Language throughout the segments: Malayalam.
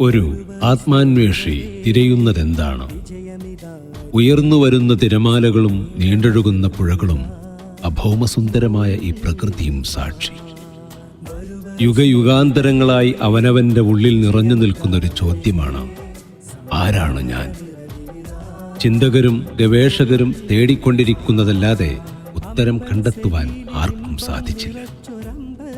ഒരു ആത്മാന്വേഷി തിരയുന്നതെന്താണ്? ഉയർന്നു വരുന്ന തിരമാലകളും നീണ്ടൊഴുകുന്ന പുഴകളും അഭൗമസുന്ദരമായ ഈ പ്രകൃതിയും സാക്ഷി. യുഗയുഗാന്തരങ്ങളായി അവനവന്റെ ഉള്ളിൽ നിറഞ്ഞു നിൽക്കുന്ന ഒരു ചോദ്യമാണ് ആരാണ് ഞാൻ? ചിന്തകരും ഗവേഷകരും തേടിക്കൊണ്ടിരിക്കുന്നതല്ലാതെ ഉത്തരം കണ്ടെത്തുവാൻ ആർക്കും സാധിച്ചില്ല.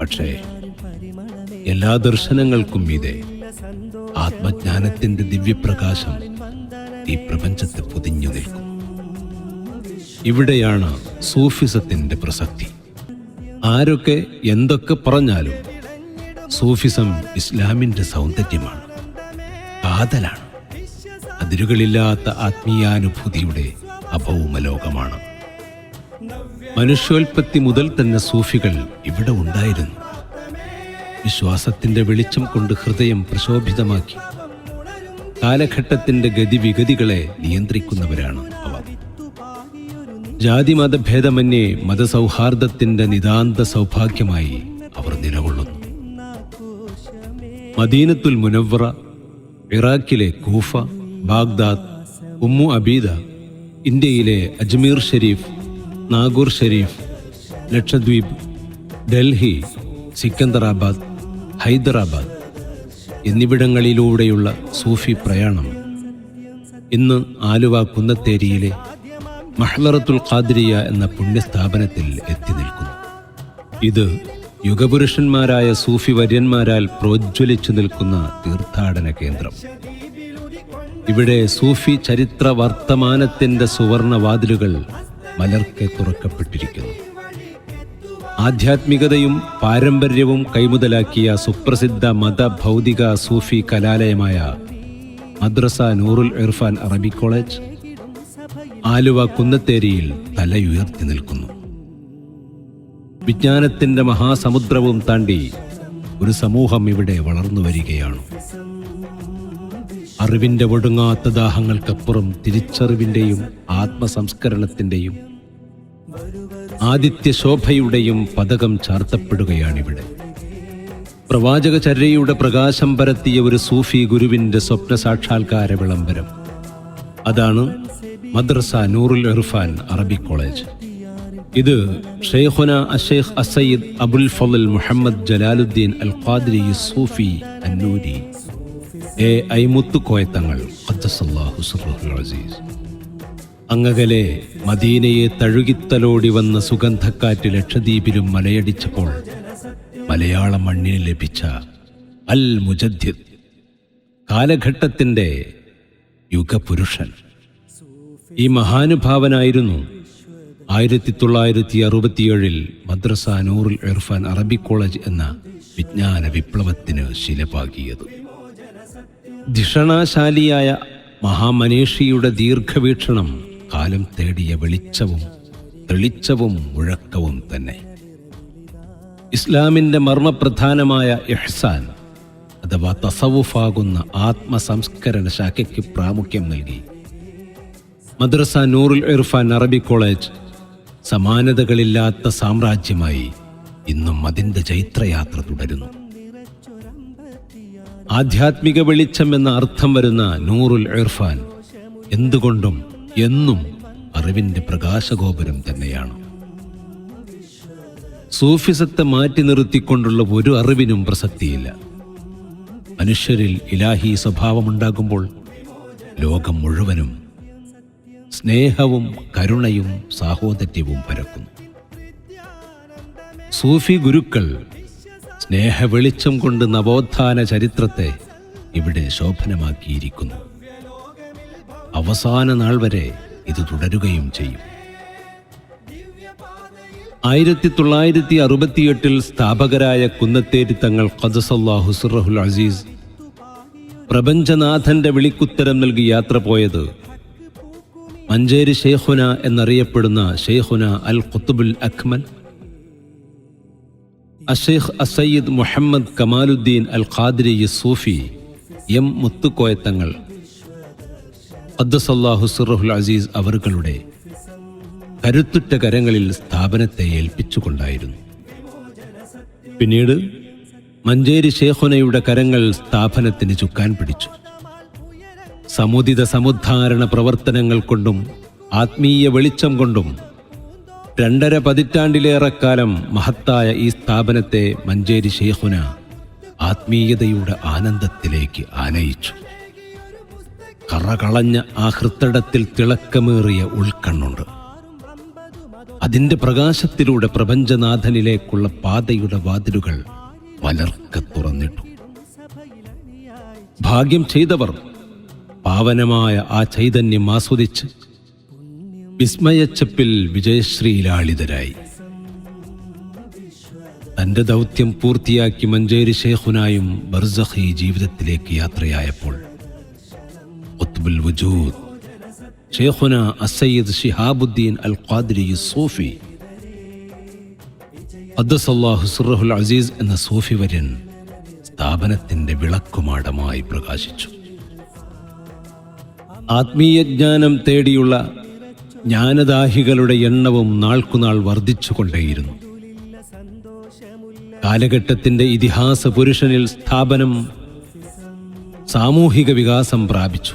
പക്ഷേ എല്ലാ ദർശനങ്ങൾക്കും മീതെ ആത്മജ്ഞാനത്തിന്റെ ദിവ്യപ്രകാശം ഈ പ്രപഞ്ചത്തെ പൊതിഞ്ഞു നിൽക്കും. ഇവിടെയാണ് സൂഫിസത്തിന്റെ പ്രസക്തി. ആരൊക്കെ എന്തൊക്കെ പറഞ്ഞാലും സൂഫിസം ഇസ്ലാമിന്റെ സൗന്ദര്യമാണ് കാതലാണ്. അതിരുകളില്ലാത്ത ആത്മീയാനുഭൂതിയുടെ അഭൗമലോകമാണ്. മനുഷ്യോൽപത്തി മുതൽ തന്നെ സൂഫികൾ ഇവിടെ ഉണ്ടായിരുന്നു. വിശ്വാസത്തിന്റെ വെളിച്ചം കൊണ്ട് ഹൃദയം പ്രശോഭിതമാക്കി. കാലഘട്ടത്തിന്റെ ഗതിവിഗതികളെ നിയന്ത്രിക്കുന്നവരാണ് അവർ. ജാതിമതഭേദമന്യേ മതസൗഹാർദ്ദത്തിന്റെ നിതാന്ത സൗഭാഗ്യമായി അവർ നിലകൊള്ളുന്നു. മദീനത്തുൽ മുനവ്ര ഇറാഖിലെ കൂഫ ബാഗ്ദാദ് ഉമ്മു അബീദ ഇന്ത്യയിലെ അജ്മീർ ഷെരീഫ് നാഗൂർ ഷെരീഫ് ലക്ഷദ്വീപ് ഡൽഹി സിക്കന്ദറാബാദ് ഹൈദരാബാദ് എന്നിവിടങ്ങളിലൂടെയുള്ള സൂഫി പ്രയാണം. ഇന്ന് ആലുവ കുന്നത്തേരിയിലെ മഹ്ലറത്തുൽ ഖാദ്രിയ എന്ന പുണ്യസ്ഥാപനത്തിൽ എത്തി നിൽക്കുന്നു. ഇത് യുഗപുരുഷന്മാരായ സൂഫി വര്യന്മാരാൽ പ്രോജ്വലിച്ചു നിൽക്കുന്ന തീർത്ഥാടന കേന്ദ്രം. ഇവിടെ സൂഫി ചരിത്ര വർത്തമാനത്തിന്റെ സുവർണ വാതിലുകൾ മലർക്കെ തുറക്കപ്പെട്ടിരിക്കുന്നു. ആധ്യാത്മികതയും പാരമ്പര്യവും കൈമുതലാക്കിയ സുപ്രസിദ്ധ മത ഭൗതിക സൂഫി കലാലയമായ മദ്രസ നൂറുൽ ഇർഫാൻ അറബി കോളേജ് ആലുവ കുന്നത്തേരിയിൽ തലയുയർത്തി നിൽക്കുന്നു. വിജ്ഞാനത്തിന്റെ മഹാസമുദ്രവും താണ്ടി ഒരു സമൂഹം ഇവിടെ വളർന്നു വരികയാണ്. അറിവിന്റെ ഒടുങ്ങാത്ത ദാഹങ്ങൾക്കപ്പുറം തിരിച്ചറിവിന്റെയും ആത്മസംസ്കരണത്തിന്റെയും ആദിത്യ ശോഭയുടെയും പതകം ചാർത്തപ്പെടുകയാണിവിടെ. പ്രവാചക ചര്യയുടെ പ്രകാശം പരത്തിയ ഒരു സൂഫി ഗുരുവിന്റെ സ്വപ്ന സാക്ഷാത്കാര വിളംബരം. അതാണ് മദ്രസ നൂറുൽ ഇർഫാൻ അറബിക് കോളേജ്. ഇത് ഷെയ്ഖുന അഷേഖ് അസയ്യിദ് അബുൽ ഫലൽ മുഹമ്മദ് ജലാലുദ്ദീൻ അൽ ഖാദ്രി സൂഫി അന്നൂരി. എ ഐമുത്തു കോയത്തങ്ങൾ അസീസ്. അങ്ങകലെ മദീനയെ തഴുകിത്തലോടി വന്ന സുഗന്ധക്കാറ്റ് ലക്ഷദ്വീപിലും മലയടിച്ചപ്പോൾ മലയാള മണ്ണിന് ലഭിച്ച അൽ മുജദ്ദിദ് കാലഘട്ടത്തിന്റെ യുഗപുരുഷൻ. ഈ മഹാനുഭാവനായിരുന്നു ആയിരത്തി തൊള്ളായിരത്തി അറുപത്തിയേഴിൽ മദ്രസ നൂറുൽ ഇർഫാൻ അറബി കോളേജ് എന്ന വിജ്ഞാന വിപ്ലവത്തിന് ശിലപാകിയത്. ധിഷണാശാലിയായ മഹാമനീഷിയുടെ ദീർഘവീക്ഷണം കാലം തേടിയ വെളിച്ചവും തെളിച്ചവും മുഴക്കവും തന്നെ. ഇസ്ലാമിന്റെ മർമ്മപ്രധാനമായ ഇഹ്സാൻ അഥവാ തസവുഫാകുന്ന ആത്മസംസ്കരണ ശാഖയ്ക്ക് പ്രാമുഖ്യം നൽകി. മദ്രസ നൂറുൽ ഇർഫാൻ അറബി കോളേജ് സമാനതകളില്ലാത്ത സാമ്രാജ്യമായി ഇന്നും അതിന്റെ ചൈത്രയാത്ര തുടരുന്നു. ആധ്യാത്മിക വെളിച്ചം എന്ന അർത്ഥം വരുന്ന നൂറുൽ ഇർഫാൻ എന്തുകൊണ്ടും എന്നും അറിവിന്റെ പ്രകാശഗോപുരം തന്നെയാണ്. സൂഫിസത്തെ മാറ്റി നിർത്തിക്കൊണ്ടുള്ള ഒരു അറിവിനും പ്രസക്തിയില്ല. മനുഷ്യരിൽ ഇലാഹി സ്വഭാവമുണ്ടാകുമ്പോൾ ലോകം മുഴുവനും സ്നേഹവും കരുണയും സാഹോദര്യവും പരക്കുന്നു. സൂഫി ഗുരുക്കൾ സ്നേഹ വെളിച്ചം കൊണ്ട് നവോത്ഥാന ചരിത്രത്തെ ഇവിടെ ശോഭനമാക്കിയിരിക്കുന്നു. അവസാന നാൾ വരെ ഇത് തുടരുകയും ചെയ്യും. ആയിരത്തി തൊള്ളായിരത്തി അറുപത്തിയെട്ടിൽ സ്ഥാപകരായ കുന്നത്തേരി തങ്ങൾ ഖദസല്ലാഹു സുറഹുൽ അസീസ് പ്രപഞ്ചനാഥന്റെ വിളിക്കുത്തരം നൽകി യാത്ര പോയത് മഞ്ചേരി ഷെയ്ഖുന എന്നറിയപ്പെടുന്ന ഷെയ്ഖുന അൽ ഖുത്തുബുൽ അഖ്മൽ അഷേഖ് അസയ്യിദ് മുഹമ്മദ് കമാലുദ്ദീൻ അൽ ഖാദിരി സൂഫി എം മുത്തുക്കോയത്തങ്ങൾ അദ്ദസല്ലാഹു സുറഹുൽ അസീസ് അവറുകളുടെ കരുത്തുറ്റ കരങ്ങളിൽ സ്ഥാപനത്തെ ഏൽപ്പിച്ചുകൊണ്ടായിരുന്നു. പിന്നീട് മഞ്ചേരി ഷേഖുനയുടെ കരങ്ങൾ സ്ഥാപനത്തിന് ചുക്കാൻ പിടിച്ചു. സമുദിത സമുദ്ധാരണ പ്രവർത്തനങ്ങൾ കൊണ്ടും ആത്മീയ വെളിച്ചം കൊണ്ടും രണ്ടര പതിറ്റാണ്ടിലേറെക്കാലം മഹത്തായ ഈ സ്ഥാപനത്തെ മഞ്ചേരി ഷേഹുന ആത്മീയതയുടെ ആനന്ദത്തിലേക്ക് ആനയിച്ചു. കറകളഞ്ഞ ആ ഹൃത്തടത്തിൽ തിളക്കമേറിയ ഉൾക്കണ്ണുണ്ട്. അതിന്റെ പ്രകാശത്തിലൂടെ പ്രപഞ്ചനാഥനിലേക്കുള്ള പാതയുടെ വാതിലുകൾ വലർക്ക തുറന്നിട്ടു. ഭാഗ്യം ചെയ്തവർ പാവനമായ ആ ചൈതന്യം ആസ്വദിച്ച് വിസ്മയച്ചപ്പിൽ വിജയശ്രീലാളിതരായി. തന്റെ ദൗത്യം പൂർത്തിയാക്കി മഞ്ചേരി ഷേഖുനായും ബർസഹി ജീവിതത്തിലേക്ക് യാത്രയായപ്പോൾ വജൂദ് ഷേഖുന അസയ്യദ് ഷിഹാബുദ്ദീൻ അൽ ഖാദ്രി സൂഫി അദ്ദസല്ലാഹു സുറഹുൽ അസീസ് എന്ന സൂഫി വര്യൻ സ്ഥാപനത്തിന്റെ വിളക്കുമാടമായി പ്രകാശിച്ചു. ആത്മീയ ജ്ഞാനം തേടിയുള്ള ജ്ഞാനദാഹികളുടെ എണ്ണവും നാൾക്കുനാൾ വർദ്ധിച്ചുകൊണ്ടേയിരുന്നു. കാലഘട്ടത്തിന്റെ ഇതിഹാസ പുരുഷനിൽ സ്ഥാപനം സാമൂഹിക വികാസം പ്രാപിച്ചു.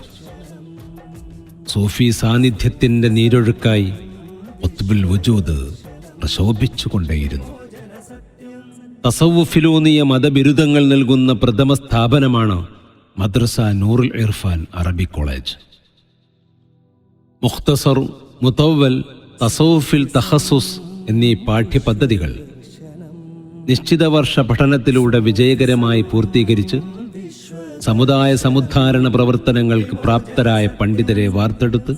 സൂഫി സാന്നിധ്യത്തിന്റെ നീരൊഴുക്കായി ഒത്തുബുൽ വജൂദ് പ്രശോഭിച്ചുകൊണ്ടേയിരുന്നു. തസവുഫിലൂന്നിയ മതബിരുദങ്ങൾ നൽകുന്ന പ്രഥമ സ്ഥാപനമാണ് മദ്രസ നൂറുൽ ഇർഫാൻ അറബി കോളേജ്. മുഖ്തസർ മുത്തവൽ തസവുഫിൽ തഹസുസ് എന്നീ പാഠ്യപദ്ധതികൾ നിശ്ചിത വർഷ പഠനത്തിലൂടെ വിജയകരമായി പൂർത്തീകരിച്ച് സമുദായ സമുദ്ധാരണ പ്രവർത്തനങ്ങൾക്ക് പ്രാപ്തരായ പണ്ഡിതരെ വാർത്തെടുത്ത്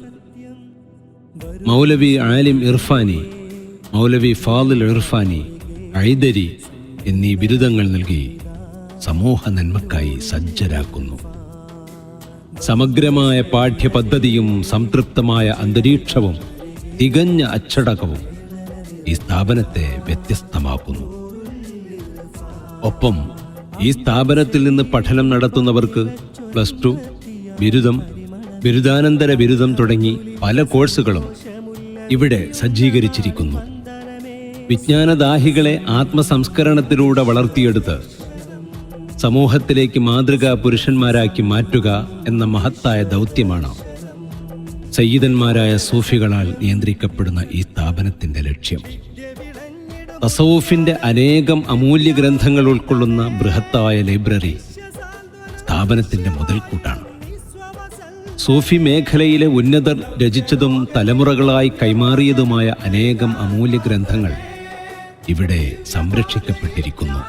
മൗലവി ആലിം ഇർഫാനി മൗലവി ഫാദിൽ ഇർഫാനി ഐദരി എന്നീ ബിരുദങ്ങൾ നൽകി സമൂഹ നന്മക്കായി സജ്ജരാക്കുന്നു. സമഗ്രമായ പാഠ്യപദ്ധതിയും സംതൃപ്തമായ അന്തരീക്ഷവും തികഞ്ഞ അച്ചടക്കവും ഈ സ്ഥാപനത്തെ വ്യത്യസ്തമാക്കുന്നു. ഒപ്പം ഈ സ്ഥാപനത്തിൽ നിന്ന് പഠനം നടത്തുന്നവർക്ക് പ്ലസ് ടു ബിരുദം ബിരുദാനന്തര ബിരുദം തുടങ്ങി പല കോഴ്സുകളും ഇവിടെ സജ്ജീകരിച്ചിരിക്കുന്നു. വിജ്ഞാനദാഹികളെ ആത്മസംസ്കരണത്തിലൂടെ വളർത്തിയെടുത്ത് സമൂഹത്തിലേക്ക് മാതൃകാ പുരുഷന്മാരാക്കി മാറ്റുക എന്ന മഹത്തായ ദൗത്യമാണ് സയ്യിദന്മാരായ സൂഫികളാൽ നിയന്ത്രിക്കപ്പെടുന്ന ഈ സ്ഥാപനത്തിന്റെ ലക്ഷ്യം. തസവൂഫിന്റെ അനേകം അമൂല്യ ഗ്രന്ഥങ്ങൾ ഉൾക്കൊള്ളുന്ന ബൃഹത്തായ ലൈബ്രറി സ്ഥാപനത്തിന്റെ മുതൽക്കൂട്ടാണ് സൂഫി മേഖലയിലെ ഉന്നതർ രചിച്ചതും തലമുറകളായി കൈമാറിയതുമായ അനേകം അമൂല്യ ഗ്രന്ഥങ്ങൾ ഇവിടെ സംരക്ഷിക്കപ്പെട്ടിരിക്കുന്നു.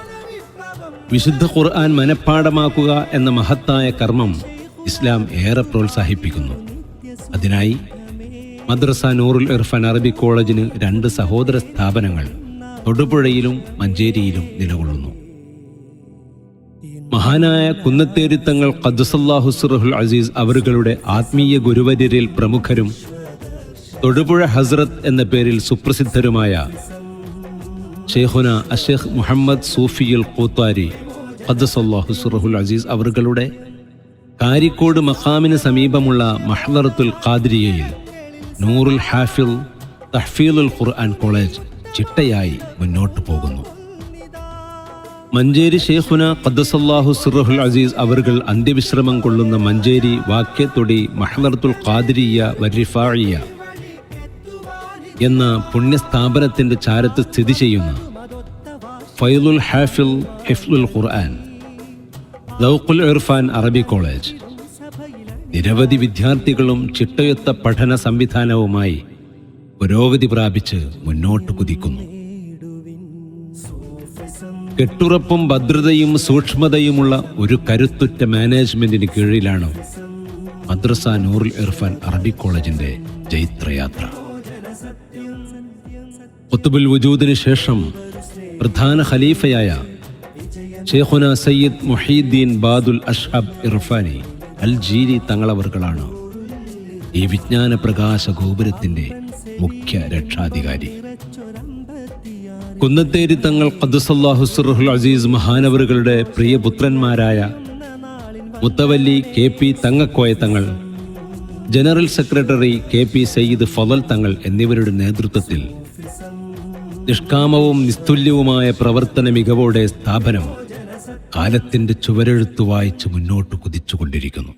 വിശുദ്ധ ഖുർആൻ മനഃപ്പാടമാക്കുക എന്ന മഹത്തായ കർമ്മം ഇസ്ലാം ഏറെ പ്രോത്സാഹിപ്പിക്കുന്നു. അതിനായി മദ്രസ നൂറുൽ ഇർഫാൻ അറബി കോളേജിന് രണ്ട് സഹോദര സ്ഥാപനങ്ങൾ തൊടുപുഴയിലും മഞ്ചേരിയിലും നിലകൊള്ളുന്നു. മഹാനായ കുന്നത്തേരിത്തങ്ങൾ ഖദ്സല്ലാഹു സുറഹുൽ അസീസ് അവരുകളുടെ ആത്മീയ ഗുരുവര്യരിൽ പ്രമുഖരും തൊടുപുഴ ഹസ്രത്ത് എന്ന പേരിൽ സുപ്രസിദ്ധരുമായ ഷെയ്ഖുന അഷേഖ് മുഹമ്മദ് സൂഫിയുൽ കൂത്താരി ഖദ്സല്ലാഹു സുറഹുൽ അസീസ് അവരുകളുടെ കാരിക്കോട് മഖാമിന് സമീപമുള്ള മഹ്ലറത്തുൽ ഖാദിരിയയിൽ നൂറുൽ ഹാഫിൽ തഹ്ഫീലുൽ ഖുർആൻ കോളേജ് ചിട്ടയായി മുന്നോട്ട് പോകുന്നു. മഞ്ചേരി ഷെയ്ഖുന ഖദ്സല്ലാഹു സിറഹുൽ അസീസ് അവർകൾ അന്ത്യവിശ്രമം കൊള്ളുന്ന മഞ്ചേരി വാക്യത്തൊടി മഹ്ലർത്തുൽ ഖാദിരിയ വരിഫാഴിയ എന്ന പുണ്യസ്ഥാപനത്തിന്റെ ചാരത്ത് സ്ഥിതി ചെയ്യുന്ന ഫൈദുൽ ഹാഫിൽ ഹിഫ്ലുൽ ഖുർആൻ ദൗഖുൽ ഇർഫാൻ അറബി കോളേജ്. നിരവധി വിദ്യാർത്ഥികളും ചിട്ടയൊത്ത പഠന സംവിധാനവുമായി പുരോഗതി പ്രാപിച്ച് മുന്നോട്ട് കുതിക്കുന്നു. കെട്ടുറപ്പും ഭദ്രതയും സൂക്ഷ്മതയുമുള്ള ഒരു കരുത്തുറ്റ മാനേജ്മെന്റിന് കീഴിലാണ് മദ്രസ നൂറുൽ ഇർഫാൻ അറബി കോളേജിന്റെ ജൈത്രയാത്ര. കുത്തുബുൽ വജൂദിന് ശേഷം പ്രധാന ഖലീഫയായ ഷെയ്ഖുന സയ്യിദ് മുഹീദ്ദീൻ ബാദുൽ അഷ്ഹബ് ഇർഫാനി അൽ ജീരി തങ്ങളവർകളാണ് ഈ വിജ്ഞാന പ്രകാശ ഗോപുരത്തിന്റെ മുഖ്യ രക്ഷാധികാരി. കുന്നത്തേരി തങ്ങൾ ഖദ്സല്ലാഹു സുറുഹുൽ അസീസ് മഹാനവറുകളുടെ പ്രിയപുത്രന്മാരായ മുത്തവല്ലി K P Thangakoya Thangal general secretary K P Sayyid Fazal Thangal എന്നിവരുടെ നേതൃത്വത്തിൽ നിഷ്കാമവും നിസ്തുല്യവുമായ പ്രവർത്തന മികവോടെ സ്ഥാപനം കാലത്തിന്റെ ചുവരെഴുത്തു വായിച്ച് മുന്നോട്ട് കുതിച്ചുകൊണ്ടിരിക്കുന്നു.